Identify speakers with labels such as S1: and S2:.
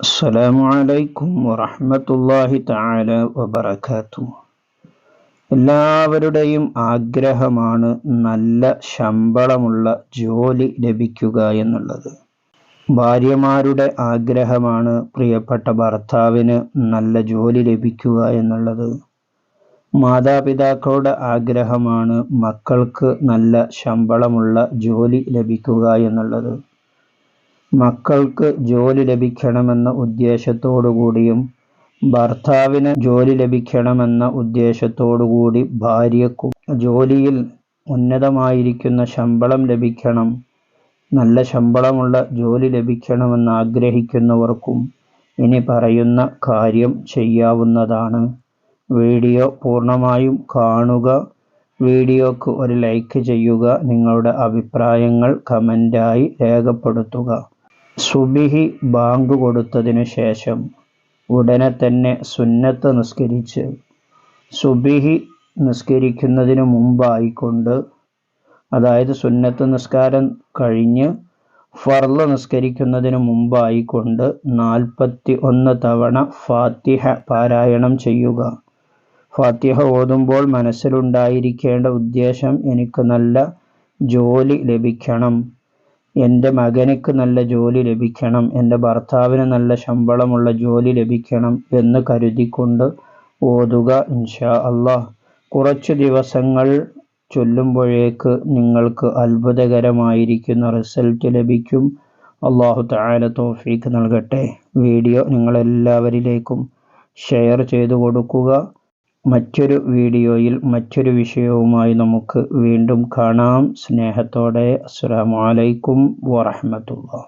S1: അസ്സലാമു അലൈക്കും വറഹ്മത്തുള്ളാഹി തആല وبركاته എല്ലാവരുടെയും ആഗ്രഹമാണ് നല്ല ശമ്പളമുള്ള ജോലി ലഭിക്കുക എന്നുള്ളത്. ഭാര്യമാരുടെ ആഗ്രഹമാണ് പ്രിയപ്പെട്ട ഭർത്താവിന് നല്ല ജോലി ലഭിക്കുക എന്നുള്ളത്. മാതാപിതാക്കളുടെ ആഗ്രഹമാണ് മക്കൾക്ക് നല്ല ശമ്പളമുള്ള ജോലി ലഭിക്കുക എന്നുള്ളത്. മക്കൾക്ക് ജോലി ലഭിക്കണമെന്ന ഉദ്ദേശത്തോടുകൂടിയും ഭർത്താവിന് ജോലി ലഭിക്കണമെന്ന ഉദ്ദേശത്തോടുകൂടി ഭാര്യക്കും ജോലിയിൽ ഉന്നതമായിരിക്കുന്ന ശമ്പളം ലഭിക്കണം. നല്ല ശമ്പളമുള്ള ജോലി ലഭിക്കണമെന്ന് ആഗ്രഹിക്കുന്നവർക്കും ഇനി പറയുന്ന കാര്യം ചെയ്യാവുന്നതാണ്. വീഡിയോ പൂർണമായും കാണുക. വീഡിയോക്ക് ഒരു ലൈക്ക് ചെയ്യുക. നിങ്ങളുടെ അഭിപ്രായങ്ങൾ കമന്റായി രേഖപ്പെടുത്തുക. സുബിഹി ബാങ്ക് കൊടുത്തതിനു ശേഷം ഉടനെ തന്നെ സുന്നത്ത് നിസ്കരിച്ച് സുബിഹി നിസ്കരിക്കുന്നതിന് മുമ്പായിക്കൊണ്ട് അതായത് സുന്നത്ത് നിസ്കാരം കഴിഞ്ഞ് ഫർൾ നിസ്കരിക്കുന്നതിന് മുമ്പായിക്കൊണ്ട് നാൽപ്പത്തി ഒന്ന് തവണ ഫാത്തിഹ പാരായണം ചെയ്യുക. ഫാത്തിഹ ഓതുമ്പോൾ മനസ്സിലുണ്ടായിരിക്കേണ്ട ഉദ്ദേശം എനിക്ക് നല്ല ജോലി ലഭിക്കണം. എന്റെ മകനിക്ക് നല്ല ജോലി ലഭിക്കണം എന്റെ ഭർത്താവിന് നല്ല ശമ്പളമുള്ള ജോലി ലഭിക്കണം എന്ന് കരുതിക്കൊണ്ട് ഓതുക ഇൻഷാ അള്ളാഹ് കുറച്ച് ദിവസങ്ങൾ ചൊല്ലുമ്പോഴേക്ക് നിങ്ങൾക്ക് അത്ഭുതകരമായിരിക്കുന്ന റിസൾട്ട് ലഭിക്കും. അള്ളാഹു താല തോഫീക്ക് നൽകട്ടെ. വീഡിയോ നിങ്ങളെല്ലാവരിലേക്കും ഷെയർ ചെയ്തു കൊടുക്കുക. മറ്റൊരു വീഡിയോയിൽ മറ്റൊരു വിഷയവുമായി നമുക്ക് വീണ്ടും കാണാം. സ്നേഹത്തോടെ അസ്സാം വലൈക്കും വറഹമത്തുള്ള